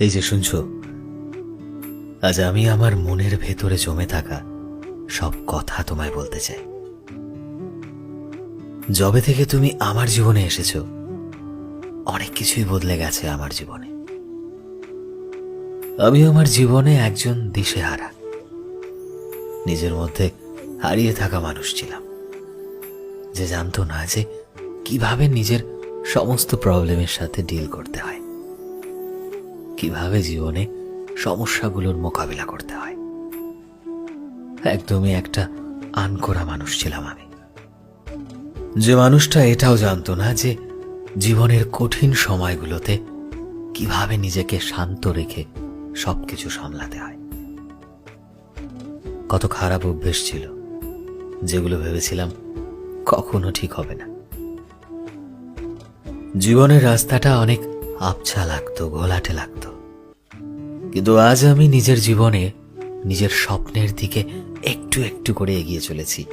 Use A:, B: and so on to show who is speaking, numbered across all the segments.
A: এই যে শুনছো, আজ আমি আমার মনের ভেতরে জমে থাকা সব কথা তোমায় বলতে চাই। যবে থেকে তুমি আমার জীবনে এসেছ, অনেক কিছুই বদলে গেছে আমার জীবনে। আমি আমার জীবনে একজন দিশেহারা, নিজের মধ্যে হারিয়ে থাকা মানুষ ছিলাম। যে জানতো না যে কীভাবে নিজের সমস্ত প্রবলেমের সাথে ডিল করতে হয়। কীভাবে জীবনে সমস্যাগুলোর মোকাবিলা করতে হয়। একদমই একটা আনকোরা মানুষ ছিলাম আমি। যে মানুষটা এটাও জানতো না যে জীবনের কঠিন সময়গুলোতে কীভাবে নিজেকে শান্ত রেখে সবকিছু সামলাতে হয়। কত খারাপ অভ্যেস ছিল, যেগুলো ভেবেছিলাম কখনো ঠিক হবে না। জীবনের রাস্তাটা অনেক আবছা লাগতো, ঘোলাটে লাগতো। কিন্তু আজ আমি নিজের জীবনে নিজের স্বপ্নের দিকে একটু একটু করে এগিয়ে চলেছি।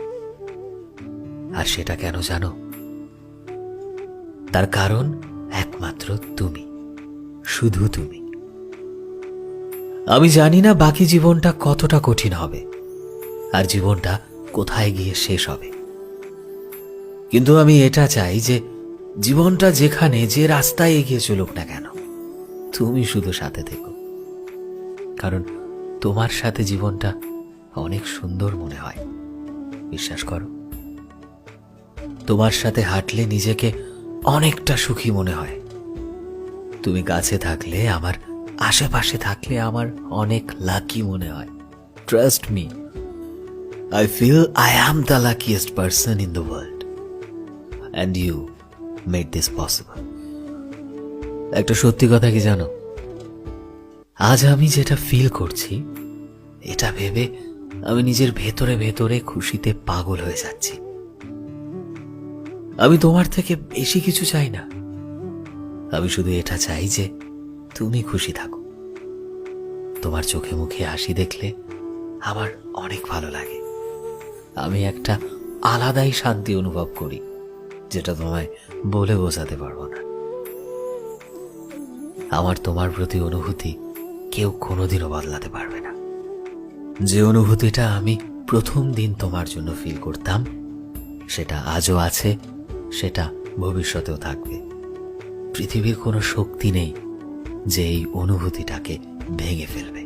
A: আর সেটা কেন জানো? তার কারণ একমাত্র তুমি, শুধু তুমি। আমি জানি না বাকি জীবনটা কতটা কঠিন হবে, আর জীবনটা কোথায় গিয়ে শেষ হবে। কিন্তু আমি এটা চাই যে জীবনটা যেখানে যে রাস্তায় এগিয়ে চলুক না কেন, তুমি শুধু সাথে থেকো। কারণ তোমার সাথে জীবনটা অনেক সুন্দর মনে হয়। বিশ্বাস করো। তোমার সাথে হাঁটলে নিজেকে অনেকটা সুখী মনে হয়। তুমি কাছে থাকলে, আমার আশেপাশে থাকলে আমার অনেক লাকি মনে হয়। Trust me I feel I am the luckiest person in the world and you made this possible একটা সত্যি কথা কি জানো? আজ আমি যেটা ফিল করছি, এটা ভেবে আমি নিজের ভেতরে ভেতরে খুশিতে পাগল হয়ে যাচ্ছি। আমি তোমার থেকে বেশি কিছু চাই না। আমি শুধু এটা চাই যে তুমি খুশি থাকো। তোমার চোখে মুখে হাসি দেখলে আমার অনেক ভালো লাগে। আমি একটা আলাদাই শান্তি অনুভব করি, যেটা তোমায় বলে বোঝাতে পারব না। আমার তোমার প্রতি অনুভূতি কেউ কোনোদিনও বদলাতে পারবে না। যে অনুভূতিটা আমি প্রথম দিন তোমার জন্য ফিল করতাম, সেটা আজও আছে, সেটা ভবিষ্যতেও থাকবে। পৃথিবীর কোনো শক্তি নেই যে এই অনুভূতিটাকে ভেঙে ফেলবে।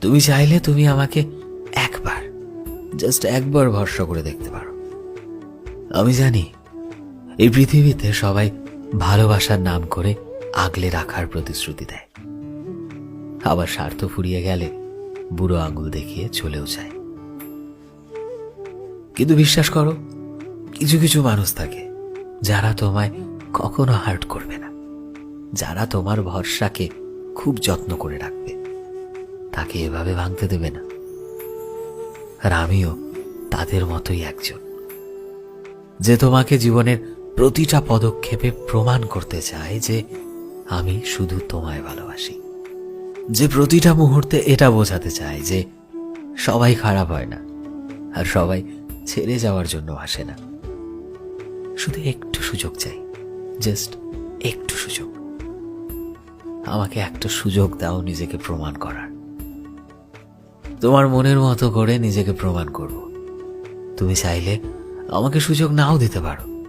A: তুমি চাইলে তুমি আমাকে একবার জাস্ট একবার ভরসা করে দেখতে পারো। আমি জানি, এই পৃথিবীতে সবাই ভালোবাসার নাম করে আগলে রাখার প্রতিশ্রুতি দেয়। আবার স্বার্থ ফুরিয়ে গেলে বুড়ো আঙুল দেখিয়ে চলেও যায়। কিন্তু বিশ্বাস করো, কিছু কিছু মানুষ থাকে, যারা তোমায় কখনো হার্ট করবে না। যারা তোমার ভরসাকে খুব যত্ন করে রাখবে। তাকে এভাবে ভাঙতে দেবে না। আর আমিও তাদের মতোই একজন। যে তোমাকে জীবনের প্রতিটা পদক্ষেপে প্রমাণ করতে চায় যে আমি শুধু তোমায় ভালোবাসি। যে প্রতিটা মুহূর্তে এটা বোঝাতে চায় যে সবাই খারাপ হয় না, আর সবাই ছেড়ে যাওয়ার জন্য আসে না। শুধু একটু সুযোগ চাই জাস্ট একটু সুযোগ। আমাকে একটা সুযোগ দাও নিজেকে প্রমাণ করার। তোমার মনের মতো করে নিজেকে প্রমাণ করব। তুমি চাইলে আমাকে সুযোগ নাও দিতে পারো।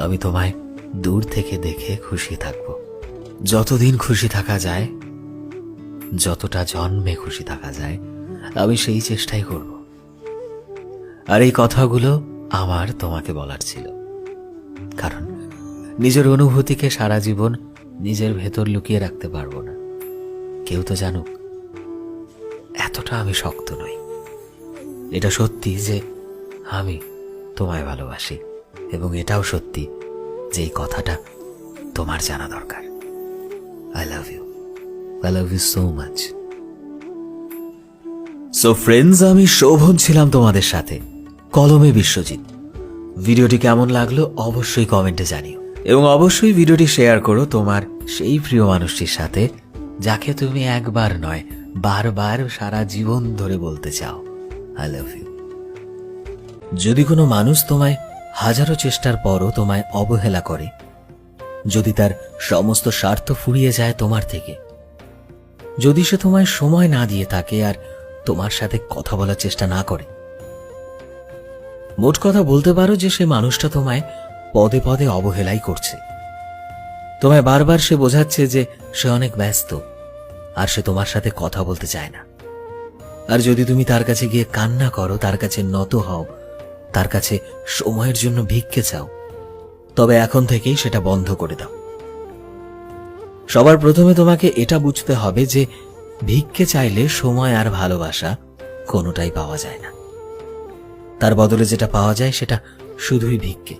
A: আমি তোমায় দূর থেকে দেখে খুশি থাকব। যতদিন খুশি থাকা যায়, যতটা জন্মে খুশি থাকা যায়, আমি সেই চেষ্টাই করব। আর এই কথাগুলো আমার তোমাকে বলার ছিল। কারণ নিজের অনুভূতিকে সারা জীবন নিজের ভেতর লুকিয়ে রাখতে পারব না। কেউ তো জানুক, এতটা আমি শক্ত নই। এটা সত্যি যে আমি তোমায় ভালোবাসি, এবং এটাও সত্যি যে কথাটা তোমার জানা দরকার। I love you I love you so much so friends আমি শোভন ছিলাম তোমাদের সাথে। কলমে বিশ্বজিৎ। ভিডিওটি কেমন লাগল অবশ্যই কমেন্টে জানিও। এবং অবশ্যই ভিডিওটি শেয়ার করো তোমার সেই প্রিয় মানুষটির সাথে, যাকে তুমি একবার নয়, বারবার সারা জীবন ধরে বলতে চাও। আই লাভ ইউ যদি কোনো মানুষ তোমায় হাজারো চেষ্টার পরও তোমায় অবহেলা করে। যদি তার সমস্ত স্বার্থ ফুরিয়ে যায় তোমার থেকে। যদি সে তোমায় সময় না দিয়ে থাকে আর তোমার সাথে কথা বলার চেষ্টা না করে। মোট কথা বলতে পারো যে সে মানুষটা তোমায় পদে পদে অবহেলাই করছে। তোমায় বারবার সে বোঝাচ্ছে যে সে অনেক ব্যস্ত আর সে তোমার সাথে কথা বলতে চায় না। আর যদি তুমি তার কাছে গিয়ে কান্না করো, তার কাছে নত হও তার কাছে সময়ের জন্য ভিক্ষে চাও। তবে এখন থেকেই সেটা বন্ধ করে দাও। সবার প্রথমে তোমাকে এটা বুঝতে হবে যে ভিক্ষে চাইলে সময় আর ভালোবাসা কোনোটাই পাওয়া যায় না। তার বদলে যেটা পাওয়া যায় সেটা শুধুই ভিক্ষে।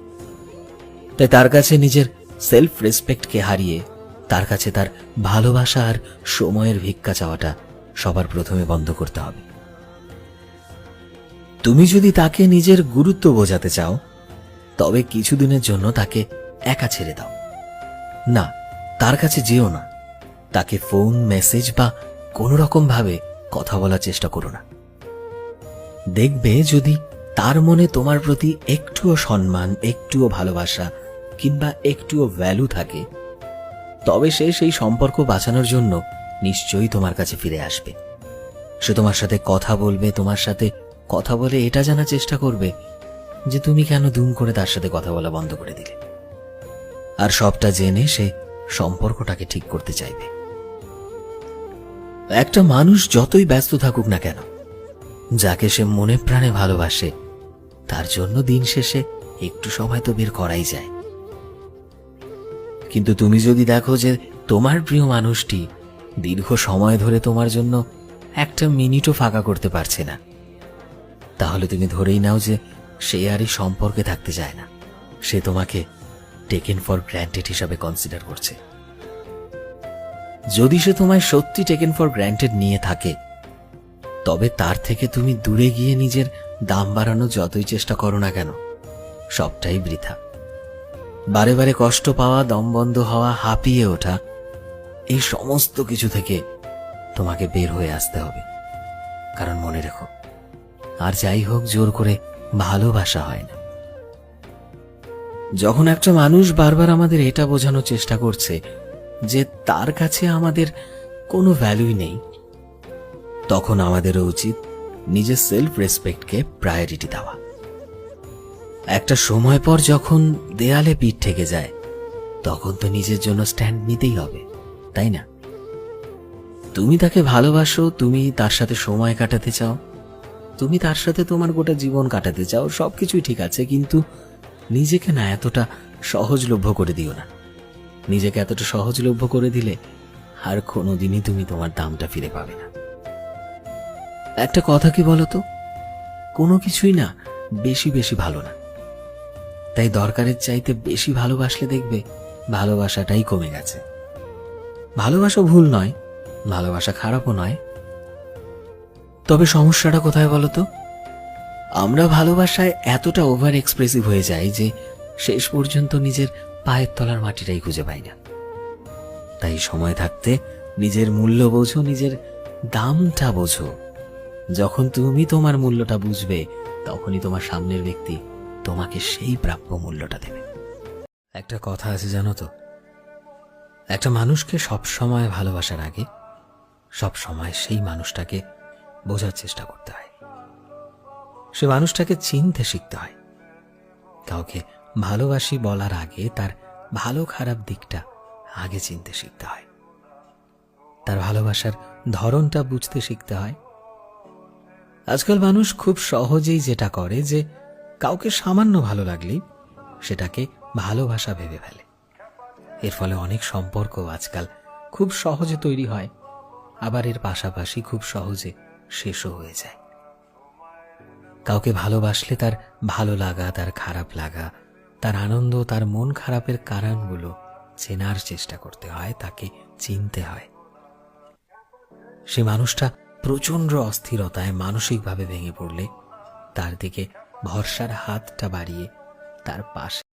A: তাই তার কাছে নিজের সেলফ রেসপেক্টকে হারিয়ে তার কাছে তার ভালোবাসা আর সময়ের ভিক্ষা চাওয়াটা সবার প্রথমে বন্ধ করতে হবে। তুমি যদি তাকে নিজের গুরুত্ব বোঝাতে চাও, তবে কিছুদিনের জন্য তাকে একা ছেড়ে দাও। না, তার কাছে যেও না। তাকে ফোন, মেসেজ বা কোনো রকম ভাবে কথা বলার চেষ্টা করো না। দেখবে যদি তার মনে তোমার প্রতি একটুও সম্মান, একটুও ভালোবাসা কিংবা একটুও ভ্যালু থাকে, তবে সে সেই সম্পর্ক বাঁচানোর জন্য নিশ্চয়ই তোমার কাছে ফিরে আসবে। সে তোমার সাথে কথা বলবে, তোমার সাথে কথা বলে এটা জানার চেষ্টা করবে যে তুমি কেন দুম করে তার সাথে কথা বলা বন্ধ করে দিলে। আর সবটা জেনে সে সম্পর্কটাকে ঠিক করতে চাইবে। একটা মানুষ যতই ব্যস্ত থাকুক না কেন, যাকে সে মনে প্রাণে ভালোবাসে, তার জন্য দিন শেষে একটু সময় তো বের করাই যায়। কিন্তু তুমি যদি দেখো যে তোমার প্রিয় মানুষটি দীর্ঘ সময় ধরে তোমার জন্য একটা মিনিটও ফাঁকা করতে পারছে না তাহলে তুমি ধরেই নাও যে সে আর এই সম্পর্কে থাকতে চায় না। সে তোমাকে টেকেন ফর গ্র্যান্টেড হিসাবে কনসিডার করছে। যদি সে তোমায় সত্যি টেকেন ফর গ্র্যান্টেড নিয়ে থাকে, তবে তার থেকে তুমি দূরে গিয়ে নিজের দাম বাড়ানো যতই চেষ্টা করো না কেন, সবটাই বৃথা। বারে বারে কষ্ট পাওয়া, দম বন্ধ হওয়া, হাঁপিয়ে ওঠা, এই সমস্ত কিছু থেকে তোমাকে বের হয়ে আসতে হবে। কারণ মনে রেখো আর যাই হোক, জোর করে ভালোবাসা হয় না। যখন একটা মানুষ বারবার আমাদের এটা বোঝানোর চেষ্টা করছে যে তার কাছে আমাদের কোনো ভ্যালুই নেই, তখন আমাদেরও উচিত নিজের সেলফ রেসপেক্টকে প্রায়োরিটি দেওয়া। একটা সময় পর যখন দেয়ালে পিঠ থেকে যায়, তখন তো নিজের জন্য স্ট্যান্ড নিতেই হবে, তাই না? তুমি তাকে ভালোবাসো, তুমি তার সাথে সময় কাটাতে চাও তুমি তার সাথে তোমার গোটা জীবন কাটাতে চাও, সবকিছুই ঠিক আছে, কিন্তু নিজেকে না এতটা সহজলভ্য করে দিও না। নিজেকে এতটা সহজলভ্য করে দিলে আর কোনোদিনই তুমি তোমার দামটা ফিরে পাবে না। একটা কথা কি বলতো? কোনো কিছুই না বেশি বেশি ভালো না। তাই দরকারের চাইতে বেশি ভালোবাসলে দেখবে ভালোবাসাটাই কমে গেছে। ভালোবাসা ভুল নয়, ভালোবাসা খারাপও নয় তবে সমস্যাটা কোথায় বলতো আমরা ভালোবাসায় এতটা ওভার এক্সপ্রেসিভ হয়ে যাই যে শেষ পর্যন্ত নিজের পায়ের তলার মাটিটাই খুঁজে পাই না। তাই সময় থাকতে নিজের মূল্য বোঝো, নিজের দামটা বোঝো। যখন তুমি তোমার মূল্যটা বুঝবে, তখনই তোমার সামনের ব্যক্তি তোমাকে সেই প্রাপ্য মূল্যটা দেবে। একটা কথা আছে জানো তো? একটা মানুষকে সব সময় ভালোবাসার আগে সব সময় সেই মানুষটাকে বোঝার চেষ্টা করতে হয়। সে মানুষটাকে চিনতে শিখতে হয়। কাউকে ভালোবাসি বলার আগে তার ভালো খারাপ দিকটা আগে চিনতে শিখতে হয়। তার ভালোবাসার ধরনটা বুঝতে শিখতে হয়। আজকাল মানুষ খুব সহজেই যেটা করে যে কাউকে সামান্য ভালো লাগলেই সেটাকে ভালোবাসা ভেবে ফেলে। এর ফলে অনেক সম্পর্ক আজকাল খুব সহজে তৈরি হয়। আবার এর পাশাপাশি খুব সহজে শেষও হয়ে যায়। কাউকে ভালোবাসলে তার ভালো লাগা, তার খারাপ লাগা, তার আনন্দ, তার মন খারাপের কারণগুলো চেনার চেষ্টা করতে হয়, তাকে চিনতে হয়। সে মানুষটা প্রচণ্ড অস্থিরতায় মানসিকভাবে ভেঙে পড়লে, তার দিকে ভরসার হাতটা বাড়িয়ে তার পাশে